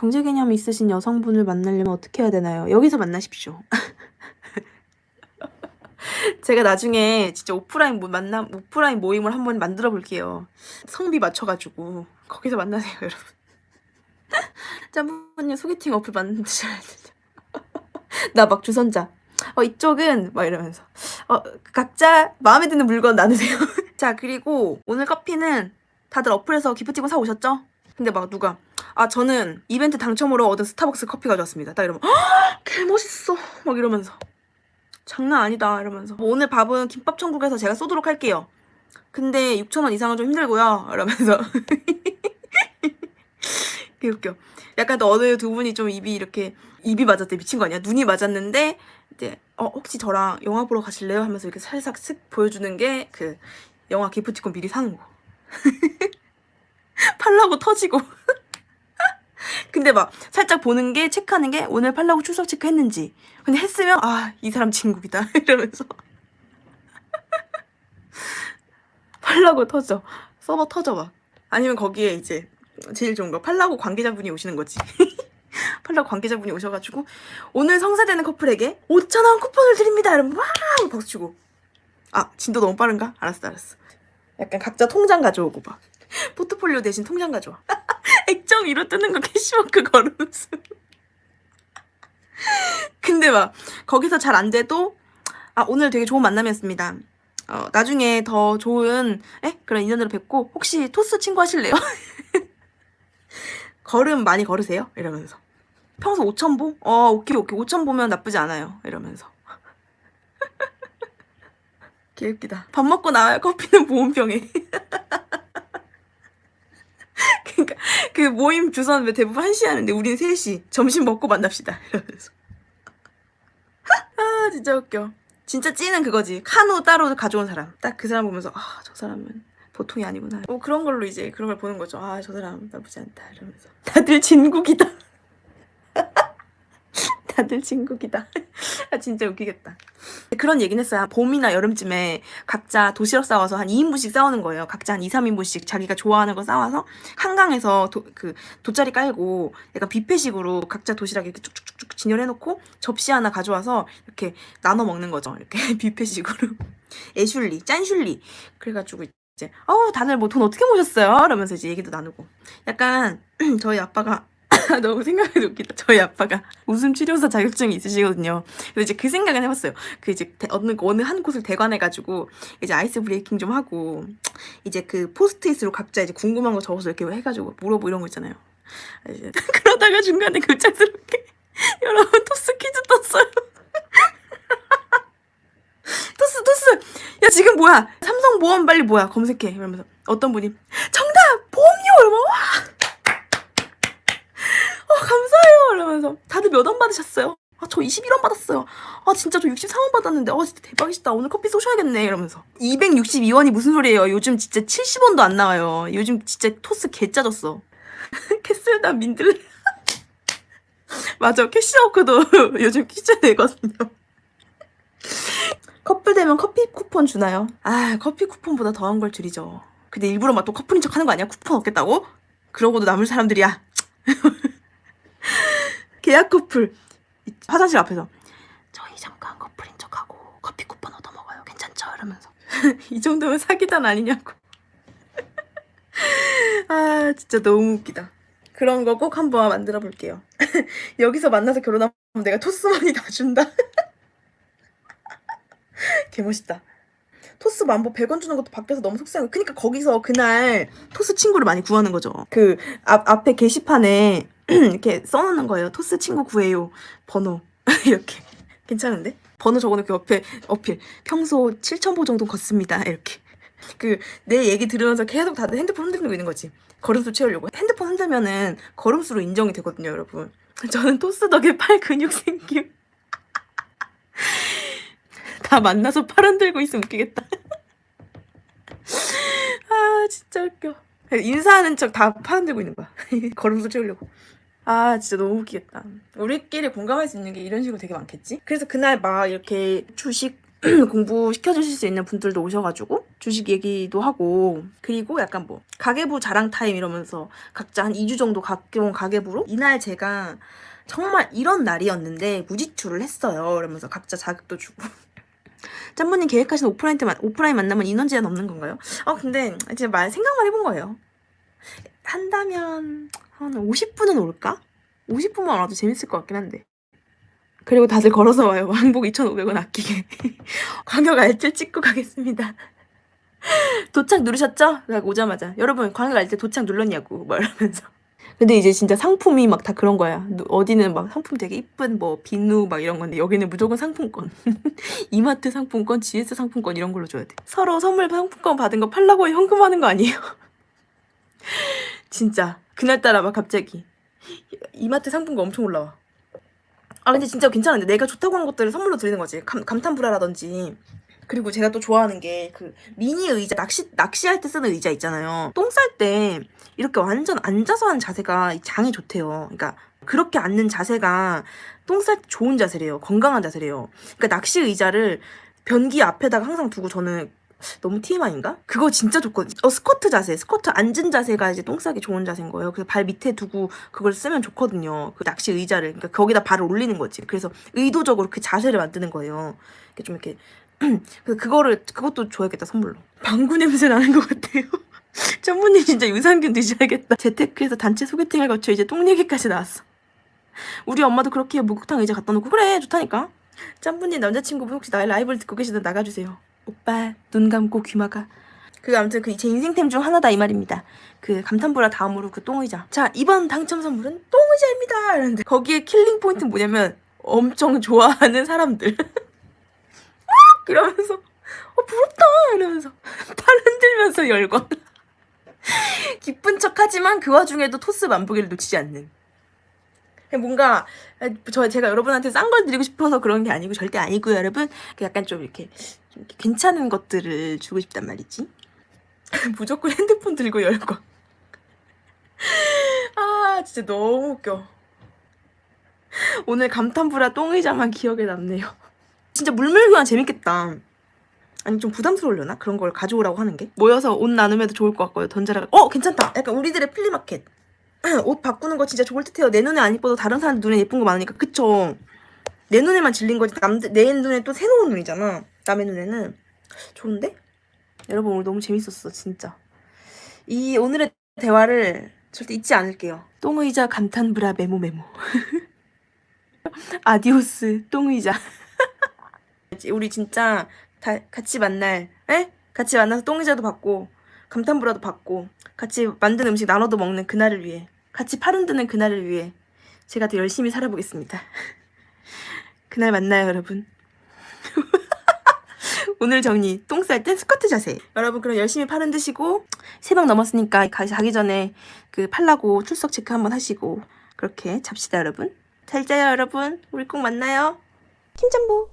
경제 개념이 있으신 여성분을 만나려면 어떻게 해야 되나요? 여기서 만나십시오. 제가 나중에 진짜 오프라인 모- 만남 오프라인 모임을 한번 만들어 볼게요. 성비 맞춰가지고 거기서 만나세요, 여러분. 짬뽕님 소개팅 어플 만드셔야 돼요. 나막 주선자. 어 이쪽은 막 이러면서 어 각자 마음에 드는 물건 나누세요. 자 그리고 오늘 커피는 다들 어플에서 기프티콘 사 오셨죠? 근데 막 누가 아 저는 이벤트 당첨으로 얻은 스타벅스 커피 가져왔습니다. 딱 이러면 개 멋있어 막 이러면서 장난 아니다 이러면서 뭐 오늘 밥은 김밥 천국에서 제가 쏘도록 할게요. 근데 6천 원 이상은 좀 힘들고요. 이러면서 개 웃겨. 약간 또 어느 두 분이 좀 입이 이렇게 입이 맞았대 미친 거 아니야? 눈이 맞았는데 이제 어 혹시 저랑 영화 보러 가실래요? 하면서 이렇게 살짝 슥 보여주는 게 그 영화 기프티콘 미리 사는 거. 팔라고 터지고. 근데 막 살짝 보는 게 체크하는 게 오늘 팔라고 출석 체크했는지. 근데 했으면 아 이 사람 진국이다 이러면서 팔라고 터져 서버 터져 막 아니면 거기에 이제 제일 좋은 거 팔라고 관계자분이 오시는 거지. 팔라고 관계자분이 오셔가지고 오늘 성사되는 커플에게 5천 원 쿠폰을 드립니다. 이러면 와 박수 치고 아 진도 너무 빠른가? 알았어 알았어. 약간 각자 통장 가져오고 막 포트폴리오 대신 통장 가져와. 액정 위로 뜨는 거 캐시워크 걸음수. 근데 막 거기서 잘 안 돼도 아 오늘 되게 좋은 만남이었습니다. 어, 나중에 더 좋은 에? 그런 인연으로 뵙고 혹시 토스 친구 하실래요? 걸음 많이 걸으세요? 이러면서 평소 5천 보? 어 오케이 오케이 5천 보면 나쁘지 않아요. 이러면서 개웃기다. 밥 먹고 나와요. 커피는 보온병에. 그 모임 주소는 왜 대부분 1시 하는데 우린 3시 점심 먹고 만납시다. 이러면서 아 진짜 웃겨. 진짜 찌는 그거지. 카누 따로 가져온 사람. 딱 그 사람 보면서 아 저 사람은 보통이 아니구나. 뭐 그런 걸로 이제 그런 걸 보는 거죠. 아 저 사람 나쁘지 않다 이러면서 다들 진국이다. 다들 진국이다. 아 진짜 웃기겠다. 그런 얘기는 했어요. 봄이나 여름쯤에 각자 도시락 싸와서 한 2인분씩 싸우는 거예요. 각자 한 2, 3인분씩 자기가 좋아하는 거 싸와서 한강에서 도, 그 돗자리 깔고 약간 뷔페식으로 각자 도시락 이렇게 쭉쭉쭉쭉 진열해놓고 접시 하나 가져와서 이렇게 나눠 먹는 거죠. 이렇게 뷔페식으로. 애슐리, 짠슐리. 그래가지고 이제 어우 다들 뭐 돈 어떻게 모셨어요? 이러면서 이제 얘기도 나누고. 약간 저희 아빠가 너무 생각해도 웃기다. 저희 아빠가 웃음 치료사 자격증이 있으시거든요. 그래서 이제 그 생각은 해봤어요. 그 이제 대- 어느 어느 한 곳을 대관해가지고 이제 아이스 브레이킹 좀 하고 이제 그 포스트잇으로 각자 이제 궁금한 거 적어서 이렇게 해가지고 물어보 이런 거 있잖아요. 그러다가 중간에 급작스럽게 여러분 토스 퀴즈 떴어요. 토스 토스 야 지금 뭐야 삼성 보험 빨리 뭐야 검색해 이러면서 어떤 분이 정답 보험료 이러면 와 어, 감사해요 이러면서 다들 몇 원 받으셨어요? 아, 저 21원 받았어요. 아, 진짜 저 63원 받았는데, 어, 진짜 대박이시다. 오늘 커피 쏘셔야겠네. 이러면서. 262원이 무슨 소리예요? 요즘 진짜 70원도 안 나와요. 요즘 진짜 토스 개 짜졌어. 캐슬다 민들레. 맞아, 캐시워크도 요즘 퀴즈 내거든요. 커플 되면 커피 쿠폰 주나요? 아, 커피 쿠폰보다 더한 걸 드리죠. 근데 일부러 막 또 커플인 척 하는 거 아니야? 쿠폰 얻겠다고? 그러고도 남을 사람들이야. 계약 커플. 이- 화장실 앞에서. 저희 잠깐 커플인 척하고 커피 쿠폰 얻어 먹어요. 괜찮죠? 이러면서. 이 정도면 사기단 아니냐고. 아 진짜 너무 웃기다. 그런 거 꼭 한번 만들어 볼게요. 여기서 만나서 결혼하면 내가 토스머니 다 준다. 개멋있다. 토스 만보 100원 주는 것도 밖에서 너무 속상해. 그니까 거기서 그날 토스 친구를 많이 구하는 거죠. 그 앞, 앞에 게시판에 이렇게 써놓는 거예요. 토스 친구 구해요. 번호. 이렇게. 괜찮은데? 번호 적어놓고 옆에 어필. 평소 7,000보 정도 걷습니다. 이렇게. 그, 내 얘기 들으면서 계속 다들 핸드폰 흔들고 있는 거지. 걸음수 채우려고. 핸드폰 흔들면은 걸음수로 인정이 되거든요, 여러분. 저는 토스 덕에 팔 근육 생김. 다 만나서 팔 흔들고 있으면 웃기겠다. 아, 진짜 웃겨. 인사하는 척 다 팔 흔들고 있는 거야. 걸음수 채우려고. 아 진짜 너무 웃기겠다. 우리끼리 공감할 수 있는 게 이런 식으로 되게 많겠지? 그래서 그날 막 이렇게 주식 공부 시켜주실 수 있는 분들도 오셔가지고 주식 얘기도 하고 그리고 약간 뭐 가계부 자랑 타임 이러면서 각자 한 2주 정도 가까운 가계부로 이날 제가 정말 이런 날이었는데 무지출을 했어요. 그러면서 각자 자극도 주고 짬모님 계획하신 오프라인 때 만- 오프라인 만나면 인원 제한 없는 건가요? 아 근데 이제 말 생각만 해본 거예요. 한다면 한 50분은 올까? 50분만 와도 재밌을 것 같긴 한데. 그리고 다들 걸어서 와요. 항복 2,500원 아끼게. 광역 알뜰 찍고 가겠습니다. 도착 누르셨죠? 나 오자마자 여러분 광역 알뜰 도착 눌렀냐고 막 이러면서. 근데 이제 진짜 상품이 막 다 그런 거야. 누- 어디는 막 상품 되게 이쁜 뭐 비누 막 이런 건데 여기는 무조건 상품권. 이마트 상품권, GS 상품권 이런 걸로 줘야 돼. 서로 선물 상품권 받은 거 팔라고 현금하는 거 아니에요? 진짜 그날따라 막 갑자기 이마트 상품권 엄청 올라와. 아 근데 진짜 괜찮은데 내가 좋다고 한 것들을 선물로 드리는 거지. 감, 감탄불화라든지. 그리고 제가 또 좋아하는 게 그 미니 의자 낚시 낚시할 때 쓰는 의자 있잖아요. 똥 쌀 때 이렇게 완전 앉아서 하는 자세가 장이 좋대요. 그러니까 그렇게 앉는 자세가 똥 쌀 때 좋은 자세래요. 건강한 자세래요. 그러니까 낚시 의자를 변기 앞에다가 항상 두고 저는 너무 TMI인가? 그거 진짜 좋거든요. 어, 스쿼트 자세. 스쿼트 앉은 자세가 이제 똥 싸기 좋은 자세인 거예요. 그래서 발 밑에 두고 그걸 쓰면 좋거든요. 그 낚시 의자를. 그러니까 거기다 발을 올리는 거지. 그래서 의도적으로 그 자세를 만드는 거예요. 이렇게 좀 이렇게. 그래서 그거를, 그것도 줘야겠다, 선물로. 방구 냄새 나는 것 같아요. 전무님 진짜 유산균 드셔야겠다. 재테크에서 단체 소개팅을 거쳐 이제 똥 얘기까지 나왔어. 우리 엄마도 그렇게 목욕탕 의자 갖다 놓고 그래 좋다니까. 짬분님 남자친구분 혹시 나의 라이브를 듣고 계시다 나가주세요. 오빠 눈 감고 귀 막아. 그 아무튼 그 제 인생템 중 하나다 이 말입니다. 그 감탄보라 다음으로 그 똥의자. 자 이번 당첨 선물은 똥의자입니다. 이랬는데 거기에 킬링 포인트 는 뭐냐면 엄청 좋아하는 사람들. 그러면서 어 부럽다 이러면서 팔 흔들면서 열광. 기쁜 척하지만 그 와중에도 토스 만보기를 놓치지 않는. 뭔가 저 제가 여러분한테 싼 걸 드리고 싶어서 그런 게 아니고 절대 아니고요, 여러분. 그 약간 좀 이렇게, 좀 괜찮은 것들을 주고 싶단 말이지. 무조건 핸드폰 들고 열고. 아, 진짜 너무 웃겨. 오늘 감탄부라 똥의자만 기억에 남네요. 진짜 물물교환 재밌겠다. 아니 좀 부담스러우려나? 그런 걸 가져오라고 하는 게? 모여서 옷 나눔에도 좋을 것 같고요. 던져라. 어 괜찮다. 약간 우리들의 플리마켓. 옷 바꾸는 거 진짜 좋을 듯해요. 내 눈에 안 이뻐도 다른 사람 눈에 예쁜 거 많으니까 그쵸? 내 눈에만 질린 거지 남들 내 눈에 또 새로운 눈이잖아. 남의 눈에는 좋은데? 여러분 오늘 너무 재밌었어 진짜. 이 오늘의 대화를 절대 잊지 않을게요. 똥의자 감탄브라 메모 메모. 아디오스 똥의자. 우리 진짜 다 같이 만날, 에? 같이 만나서 똥의자도 받고 감탄브라도 받고 같이 만든 음식 나눠도 먹는 그날을 위해 같이 팔 흔드는 그날을 위해 제가 더 열심히 살아보겠습니다. 그날 만나요 여러분. 오늘 정리 똥 쌀 땐 스쿼트 자세. 여러분 그럼 열심히 팔 흔드시고 새벽 넘었으니까 가- 자기 전에 그 팔라고 출석 체크 한번 하시고 그렇게 잡시다 여러분. 잘 자요 여러분. 우리 꼭 만나요. 김짬보.